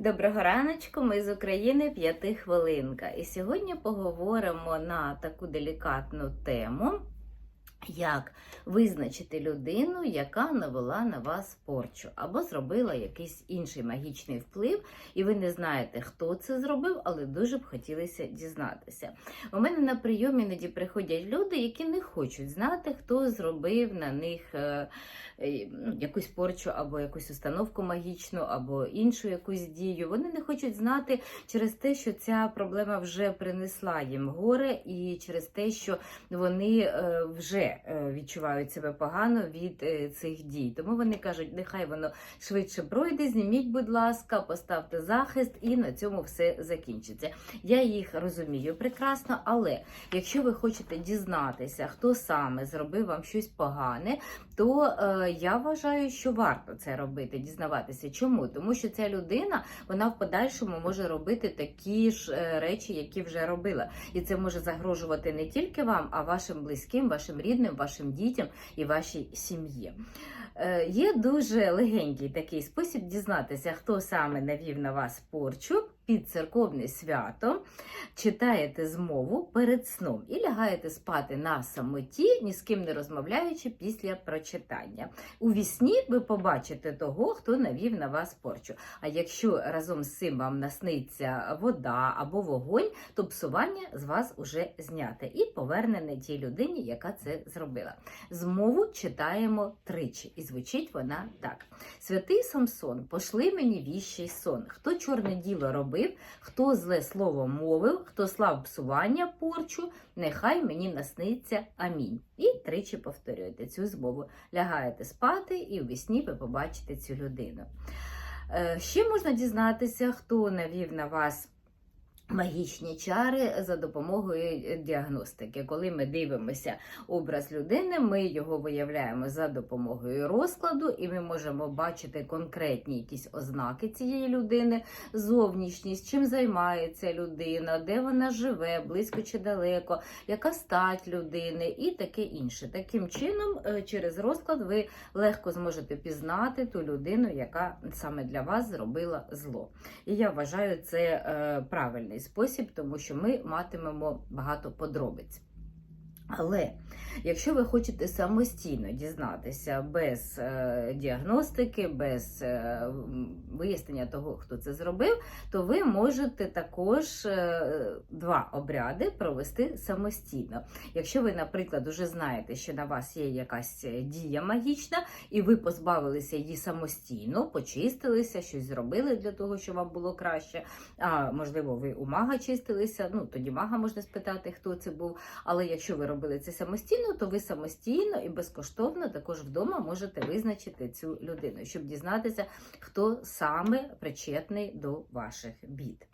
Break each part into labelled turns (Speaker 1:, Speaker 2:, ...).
Speaker 1: Доброго раночку, ми з України п'яти хвилинка. І сьогодні поговоримо на таку делікатну тему, як визначити людину, яка навела на вас порчу, або зробила якийсь інший магічний вплив, і ви не знаєте, хто це зробив, але дуже б хотілося дізнатися. У мене на прийомі іноді приходять люди, які не хочуть знати, хто зробив на них е, е, ну, якусь порчу, або якусь установку магічну, або іншу якусь дію. Вони не хочуть знати через те, що ця проблема вже принесла їм горе, і через те, що вони е, е, відчувають себе погано від е, цих дій. Тому вони кажуть, нехай воно швидше пройде, зніміть, будь ласка, поставте захист, і на цьому все закінчиться. Я їх розумію прекрасно, але якщо ви хочете дізнатися, хто саме зробив вам щось погане, то е, я вважаю, що варто це робити, дізнаватися. Чому? Тому що ця людина вона в подальшому може робити такі ж е, речі, які вже робила. І це може загрожувати не тільки вам, а вашим близьким, вашим рідним, вашим дітям і вашій сім'ї. Е, Є дуже легенький такий спосіб дізнатися, хто саме навів на вас порчу під церковне свято, читаєте змову перед сном і лягаєте спати на самоті, ні з ким не розмовляючи після прочитання. У вісні ви побачите того, хто навів на вас порчу. А якщо разом з цим вам насниться вода або вогонь, то псування з вас уже зняте і повернене тій людині, яка це зробила. Змову читаємо тричі, і звучить вона так: Святий Самсон, пошли мені віщий сон. Хто чорне діло робив, хто зле слово мовив, хто слав псування порчу, нехай мені насниться амінь. І тричі повторюєте цю змову. Лягаєте спати, і в вісні ви побачите цю людину. Е, Ще можна дізнатися, хто навів на вас. Магічні чари за допомогою діагностики. Коли ми дивимося образ людини, ми його виявляємо за допомогою розкладу, і ми можемо бачити конкретні якісь ознаки цієї людини, зовнішність, чим займається людина, де вона живе, близько чи далеко, яка стать людини і таке інше. Таким чином, е, через розклад ви легко зможете пізнати ту людину, яка саме для вас зробила зло. І я вважаю це е, спосіб, тому що ми матимемо багато подробиць. Але якщо ви хочете самостійно дізнатися без е, діагностики, без е, вияснення того, хто це зробив, то ви можете також е, два обряди провести самостійно. Якщо ви, наприклад, вже знаєте, що на вас є якась дія магічна, і ви позбавилися її самостійно, почистилися, щось зробили для того, щоб вам було краще. А можливо, ви у мага чистилися, ну тоді мага можна спитати, хто це був. Але якщо ви робили це самостійно, то ви самостійно і безкоштовно також вдома можете визначити цю людину, щоб дізнатися, хто саме причетний до ваших бід.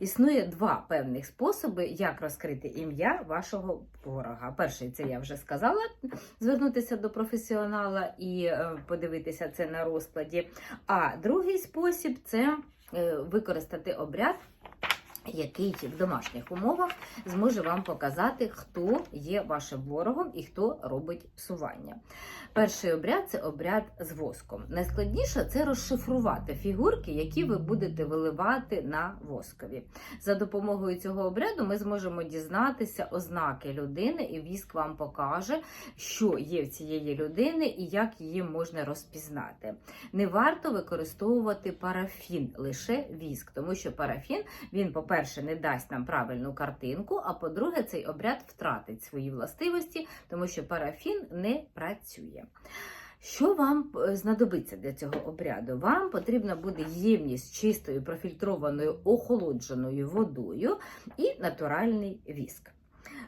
Speaker 1: Існує два певних способи, як розкрити ім'я вашого ворога. Перший це я вже сказала: звернутися до професіонала і е, подивитися це на розкладі. А другий спосіб це е, використати обряд який в домашніх умовах зможе вам показати, хто є вашим ворогом і хто робить псування. Перший обряд це обряд з воском. Найскладніше це розшифрувати фігурки, які ви будете виливати на воскові. За допомогою цього обряду ми зможемо дізнатися ознаки людини, і віск вам покаже, що є в цієї людини і як її можна розпізнати. Не варто використовувати парафін, лише віск, тому що парафін він, по-перше, не дасть нам правильну картинку, а по-друге, цей обряд втратить свої властивості, тому що парафін не працює. Що вам е, знадобиться для цього обряду? Вам потрібна буде ємність чистою профільтрованою охолодженою водою і натуральний віск.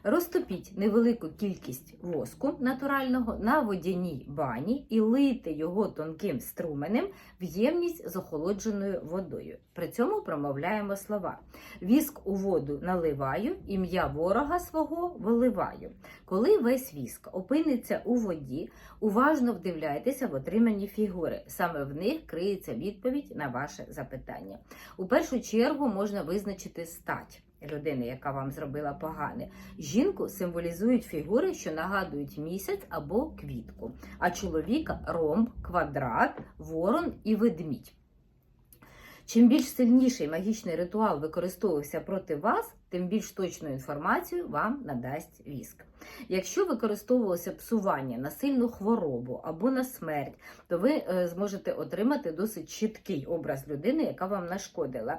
Speaker 1: Розтопіть невелику кількість воску натурального на водяній бані і лийте його тонким струменем в ємність з охолодженою водою. При цьому промовляємо слова: Віск у воду наливаю, ім'я ворога свого виливаю. Коли весь віск опиниться у воді, уважно вдивляйтеся в отримані фігури. Саме в них криється відповідь на ваше запитання. У першу чергу можна визначити стать людини, яка вам зробила погане. Жінку символізують фігури, що нагадують місяць або квітку, а чоловіка ромб, квадрат, ворон і ведмідь. Чим більш сильніший магічний ритуал використовувався проти вас, тим більш точну інформацію вам надасть віск. Якщо використовувалося псування на сильну хворобу або на смерть, то ви е, зможете отримати досить чіткий образ людини, яка вам нашкодила.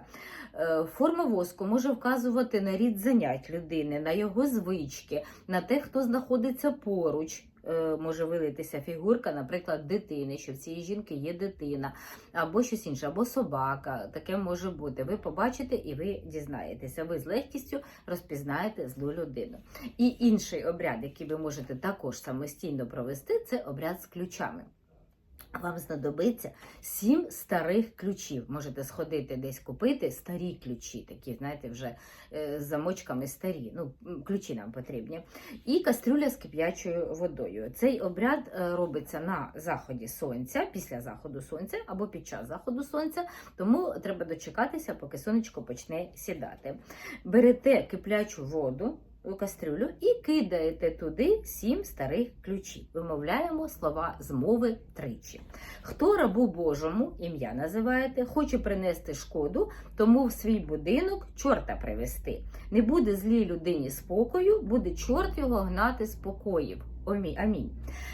Speaker 1: Е, Форма воску може вказувати на рід занять людини, на його звички, на те, хто знаходиться поруч. Е, Може вилитися фігурка, наприклад, дитини, що в цієї жінки є дитина, або щось інше, або собака. Таке може бути. Ви побачите і ви дізнаєтеся. Ви з легкістю розпізнаєте злу людину. І інший обряд, який ви можете також самостійно провести, це обряд з ключами. Вам знадобиться сім старих ключів. Можете сходити десь купити старі ключі, такі, знаєте, вже е, з замочками старі. Ну, ключі нам потрібні. І кастрюля з кип'ячою водою. Цей обряд е, робиться на заході сонця, після заходу сонця або під час заходу сонця, тому треба дочекатися, поки сонечко почне сідати. Берете киплячу воду кастрюлю і кидаєте туди сім старих ключів. Вимовляємо слова змови тричі. Хто рабу Божому, ім'я називаєте, хоче принести шкоду, тому в свій будинок чорта привести. Не буде злій людині спокою, буде чорт його гнати з покоїв. Амінь.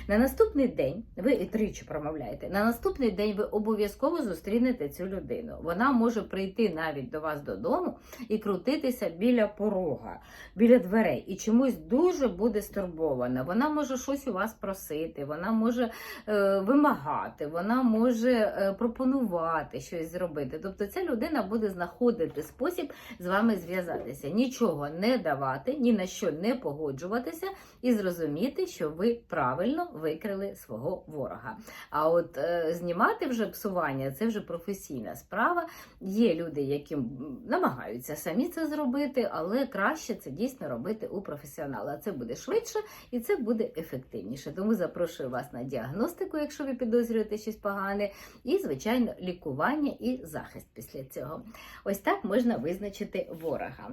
Speaker 1: На наступний день ви тричі промовляєте. На наступний день ви обов'язково зустрінете цю людину. Вона може прийти навіть до вас додому і крутитися біля порога, біля дверей, і чомусь дуже буде стурбована. Вона може щось у вас просити, вона може е, вимагати, вона може е, пропонувати щось зробити. Тобто ця людина буде знаходити спосіб з вами зв'язатися, нічого не давати, ні на що не погоджуватися і зрозуміти, що ви правильно викрили свого ворога. А от е, знімати вже псування це вже професійна справа. Є люди, які намагаються самі це зробити, але краще це дійсно робити у професіонала. Це буде швидше і це буде ефективніше. Тому запрошую вас на діагностику, якщо ви підозрюєте щось погане, і, звичайно, лікування і захист після цього. Ось так можна визначити ворога.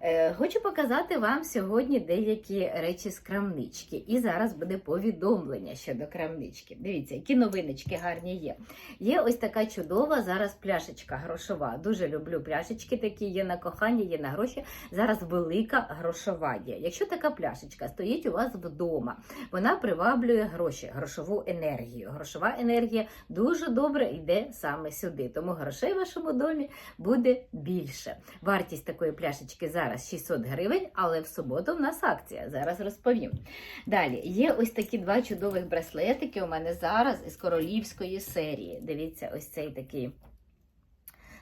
Speaker 1: Е, хочу показати вам сьогодні деякі речі з крамнички. І зараз буде повідомлення щодо крамнички. Дивіться, які новиночки гарні є. Є ось така чудова зараз пляшечка грошова. Дуже люблю пляшечки такі, є на кохання, є на гроші. Зараз велика грошова є. Якщо така пляшечка стоїть у вас вдома, вона приваблює гроші, грошову енергію. Грошова енергія дуже добре йде саме сюди. Тому грошей в вашому домі буде більше. Вартість такої пляшечки зараз 600 гривень, але в суботу в нас акція. Зараз розповім. Далі є ось такі два чудових браслетики у мене зараз із королівської серії. Дивіться, ось цей такий.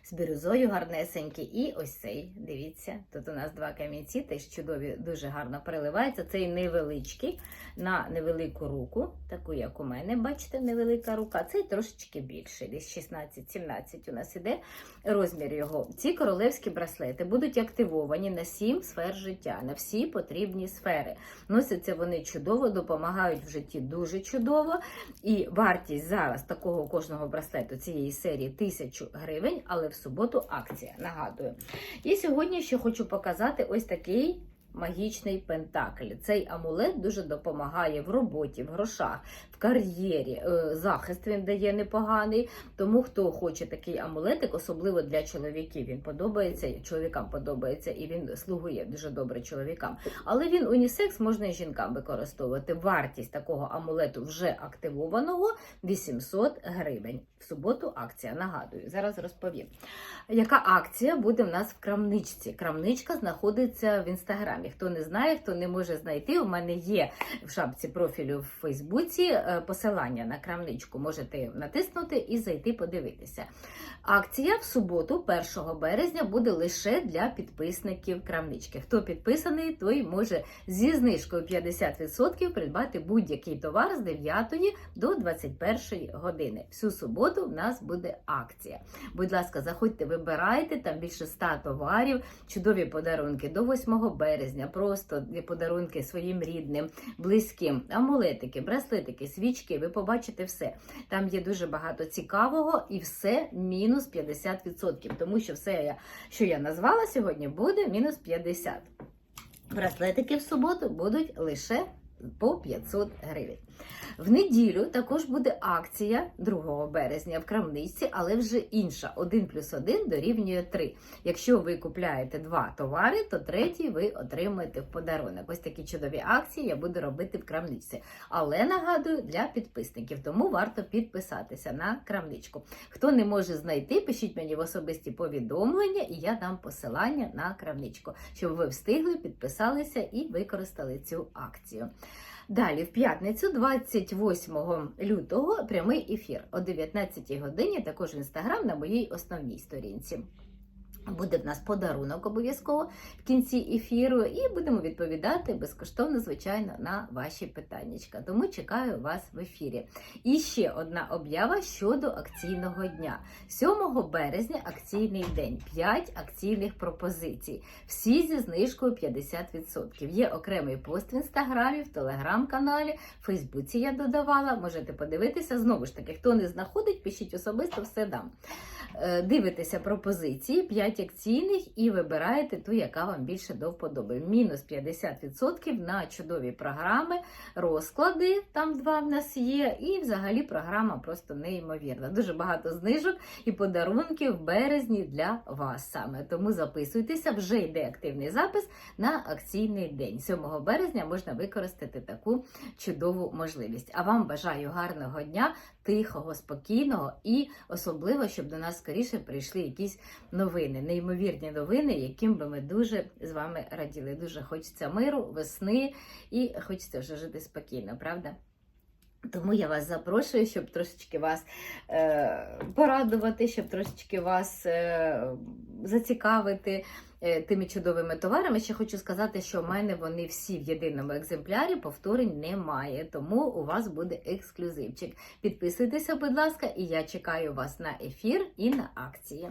Speaker 1: З бірюзою гарнесенький, і ось цей. Дивіться, тут у нас два камінці, теж чудові, дуже гарно переливаються. Цей невеличкий на невелику руку, таку як у мене, бачите, невелика рука. Цей трошечки більший, десь 16-17 у нас іде розмір його. Ці королевські браслети будуть активовані на 7 сфер життя, на всі потрібні сфери. Носяться вони чудово, допомагають в житті дуже чудово. І вартість зараз такого кожного браслету цієї серії 1000 гривень, але в суботу акція. Нагадую. І сьогодні ще хочу показати ось такий. Магічний пентакль. Цей амулет дуже допомагає в роботі, в грошах, в кар'єрі. Е, Захист він дає непоганий. Тому хто хоче такий амулетик, особливо для чоловіків, він подобається, чоловікам подобається і він слугує дуже добре чоловікам. Але він унісекс можна і жінкам використовувати. Вартість такого амулету вже активованого 800 гривень. В суботу акція. Нагадую, зараз розповім. Яка акція буде в нас в крамничці? Крамничка знаходиться в інстаграмі. Хто не знає, хто не може знайти, у мене є в шапці профілю в Фейсбуці е, посилання на крамничку. Можете натиснути і зайти подивитися. Акція в суботу, 1 березня, буде лише для підписників крамнички. Хто підписаний, той може зі знижкою 50% придбати будь-який товар з 9 до 21 години. Всю суботу в нас буде акція. Будь ласка, заходьте, вибирайте там більше 100 товарів, чудові подарунки до 8 березня. Просто є подарунки своїм рідним, близьким, амулетики, браслетики, свічки. Ви побачите все. Там є дуже багато цікавого і все мінус 50%. Тому що все, що я назвала сьогодні, буде мінус 50%. Браслетики в суботу будуть лише по 500 гривень. В неділю також буде акція 2 березня в крамниці, але вже інша. 1 плюс 1 дорівнює 3. Якщо ви купляєте два товари, то третій ви отримуєте в подарунок. Ось такі чудові акції я буду робити в крамниці. Але нагадую для підписників, тому варто підписатися на крамничку. Хто не може знайти, пишіть мені в особисті повідомлення, і я дам посилання на крамничку, щоб ви встигли, підписалися і використали цю акцію. Далі, в п'ятницю, 28 лютого, прямий ефір о 19 годині, також інстаграм на моїй основній сторінці. Буде в нас подарунок обов'язково в кінці ефіру, і будемо відповідати безкоштовно, звичайно, на ваші питання. Тому чекаю вас в ефірі. І ще одна об'ява щодо акційного дня. 7 березня акційний день, 5 акційних пропозицій. Всі зі знижкою 50%. Є окремий пост в інстаграмі, в телеграм-каналі, в Фейсбуці я додавала. Можете подивитися. Знову ж таки, хто не знаходить, пишіть особисто, все дам. Е, Дивитеся пропозиції 5 акційних і вибираєте ту, яка вам більше до вподоби. Мінус 50% на чудові програми, розклади, там два в нас є, і взагалі програма просто неймовірна. Дуже багато знижок і подарунків в березні для вас саме. Тому записуйтеся, вже йде активний запис на акційний день. 7 березня можна використати таку чудову можливість. А вам бажаю гарного дня, тихого, спокійного і особливо, щоб до нас скоріше прийшли якісь новини, неймовірні новини, яким би ми дуже з вами раділи. Дуже хочеться миру, весни і хочеться вже жити спокійно, правда? Тому я вас запрошую, щоб трошечки вас е, порадувати, щоб трошечки вас е, зацікавити е, тими чудовими товарами. Ще хочу сказати, що в мене вони всі в єдиному екземплярі, повторень немає, тому у вас буде ексклюзивчик. Підписуйтеся, будь ласка, і я чекаю вас на ефір і на акції.